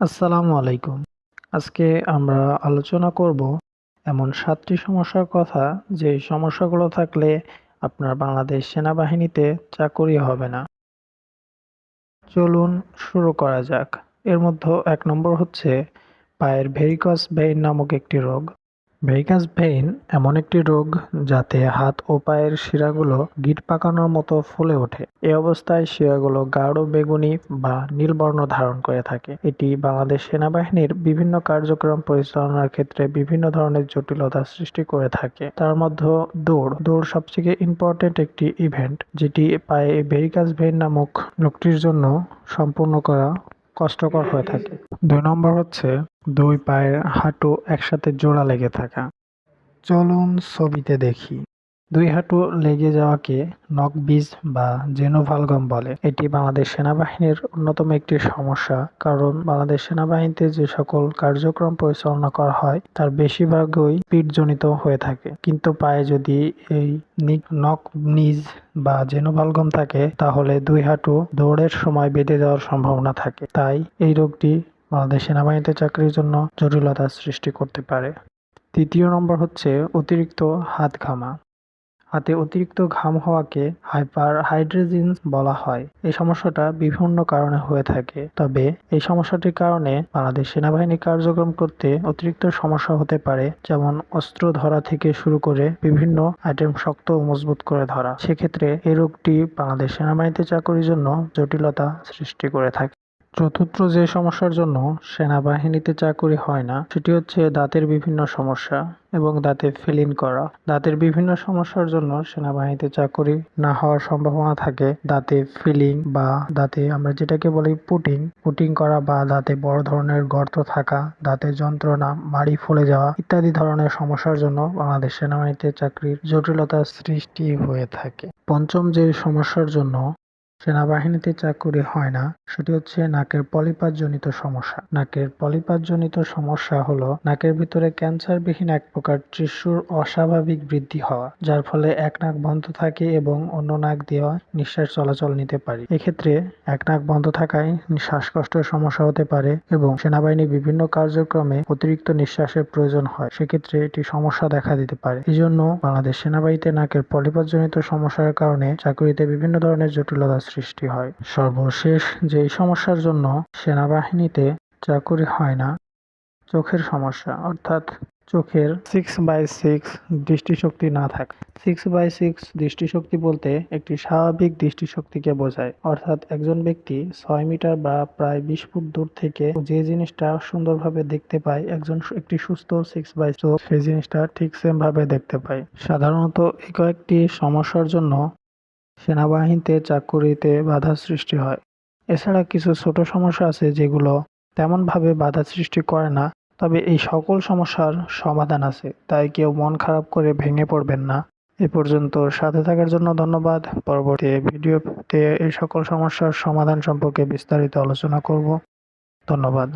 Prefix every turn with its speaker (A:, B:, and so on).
A: আসসালামু আলাইকুম। আজকে আমরা আলোচনা করব এমন সাতটি সমস্যার কথা, যে সমস্যাগুলো থাকলে আপনার বাংলাদেশ সেনাবাহিনীতে চাকরি হবে না। চলুন শুরু করা যাক। এর মধ্যে এক নম্বর হচ্ছে পায়ের ভেরিকস ভেইন নামক একটি রোগ। ভেরিকাস ভেইন এমন একটি রোগ যাতে হাত ও পায়ের শিরাগুলো গিট পাকানোর মতো ফুলে ওঠে। এ অবস্থায় শিরাগুলো গাঢ় বেগুনি বা নীলবর্ণ ধারণ করে থাকে। এটি বাংলাদেশ সেনাবাহিনীর বিভিন্ন কার্যক্রম পরিচালনার ক্ষেত্রে বিভিন্ন ধরনের জটিলতা সৃষ্টি করে থাকে। তার মধ্যে দৌড়। দৌড় সবথেকে ইম্পর্টেন্ট একটি ইভেন্ট যেটি পায়ে ভেরিকাস ভেইন নামক রোগটির জন্য সম্পূর্ণ করা কষ্টকর হয়ে থাকে। দুই নম্বর হচ্ছে, দুই পায়ের হাঁটু একসাথে জোড়া লেগে থাকা। চলুন ছবিতে দেখি। দুই হাঁটু লেগে যাওয়াকে নকবিজ বা জেনোভালগম বলে। এটি বাংলাদেশ সেনাবাহিনীর অন্যতম একটি সমস্যা, কারণ বাংলাদেশ সেনাবাহিনীতে যে সকল কার্যক্রম পরিচালনা করা হয়, তার বেশিরভাগই পিঠজনিত হয়ে থাকে। কিন্তু পায়ে যদি এই নক নিজ বা জেনোভালগম থাকে, তাহলে দুই হাঁটু দৌড়ের সময় বেঁধে যাওয়ার সম্ভাবনা থাকে। তাই এই রোগটি বাংলাদেশ সেনাবাহিনীতে চাকরির জন্য জটিলতার সৃষ্টি করতে পারে। তৃতীয় নম্বর হচ্ছে অতিরিক্ত হাত ঘামা। হাতে অতিরিক্ত ঘাম হওয়াকে হাইপার হাইড্রোজিন বলা হয়। এই সমস্যাটা বিভিন্ন কারণে হয়ে থাকে। তবে এই সমস্যাটির কারণে বাংলাদেশ সেনাবাহিনী কার্যক্রম করতে অতিরিক্ত সমস্যা হতে পারে, যেমন অস্ত্র ধরা থেকে শুরু করে বিভিন্ন আইটেম শক্ত ও মজবুত করে ধরা। সেক্ষেত্রে এই রোগটি বাংলাদেশ সেনাবাহিনীতে চাকরির জন্য জটিলতা সৃষ্টি করে থাকে। চতুর্থ যে সমস্যার জন্য সেনাবাহিনীতে চাকুরি হয় না, সেটি হচ্ছে দাঁতের বিভিন্ন সমস্যা এবং দাঁতে ফিলিং করা। দাঁতের বিভিন্ন সমস্যার জন্য সেনাবাহিনীতে চাকুরি না হওয়ার সম্ভাবনা থাকে। দাঁতে ফিলিং বা দাঁতে আমরা যেটাকে বলি পুটিং পুটিং করা বা দাঁতে বড় ধরনের গর্ত থাকা দাঁতের যন্ত্রণা, মাড়ি ফুলে যাওয়া ইত্যাদি ধরনের সমস্যার জন্য বাংলাদেশ সেনাবাহিনীতে চাকরির জটিলতা সৃষ্টি হয়ে থাকে। পঞ্চম যে সমস্যার জন্য সেনাবাহিনীতে চাকুরি হয় না, সেটি হচ্ছে নাকের পলিপাতজনিত সমস্যা। নাকের পলিপাতজনিত সমস্যা হলো নাকের ভিতরে ক্যান্সারবিহীন এক প্রকার টিস্যুর অস্বাভাবিক বৃদ্ধি হওয়া, যার ফলে এক নাক বন্ধ থাকে এবং অন্য নাক দেওয়া নিঃশ্বাস চলাচল নিতে পারি। এক্ষেত্রে এক নাক বন্ধ থাকায় শ্বাসকষ্টের সমস্যা হতে পারে এবং সেনাবাহিনী বিভিন্ন কার্যক্রমে অতিরিক্ত নিঃশ্বাসের প্রয়োজন হয়। সেক্ষেত্রে এটি সমস্যা দেখা দিতে পারে। এই জন্য বাংলাদেশ সেনাবাহিনীতে নাকের পলিপাতজনিত সমস্যার কারণে চাকুরিতে বিভিন্ন ধরনের জটিলতা সৃষ্টি হয়। সর্বশেষ যেই সমস্যার জন্য সেনাবাহিনীতে চাকুরি হয় না, চোখের সমস্যা, অর্থাৎ চোখের সিক্স বাই সিক্স দৃষ্টিশক্তি না থাকা। সিক্স বাই সিক্স দৃষ্টিশক্তি বলতে একটি স্বাভাবিক দৃষ্টিশক্তিকে বোঝায়, অর্থাৎ একজন ব্যক্তি ছয় মিটার বা প্রায় বিশ ফুট দূর থেকে যে জিনিসটা সুন্দরভাবে দেখতে পায়, একজন একটি সুস্থ সিক্স বাই চোখ সেই জিনিসটা ঠিক সেম ভাবে দেখতে পায়। সাধারণত এই কয়েকটি সমস্যার জন্য সেনাবাহিনীতে চাকুরিতে বাধা সৃষ্টি হয়। এছাড়া কিছু ছোট সমস্যা আছে যেগুলো তেমনভাবে বাধা সৃষ্টি করে না, তবে এই সকল সমস্যার সমাধান আছে, তাই কেউ মন খারাপ করে ভেঙে পড়বেন না। এ পর্যন্ত সাথে থাকার জন্য ধন্যবাদ। পরবর্তী ভিডিওতে এই সকল সমস্যার সমাধান সম্পর্কে বিস্তারিত আলোচনা করব। ধন্যবাদ।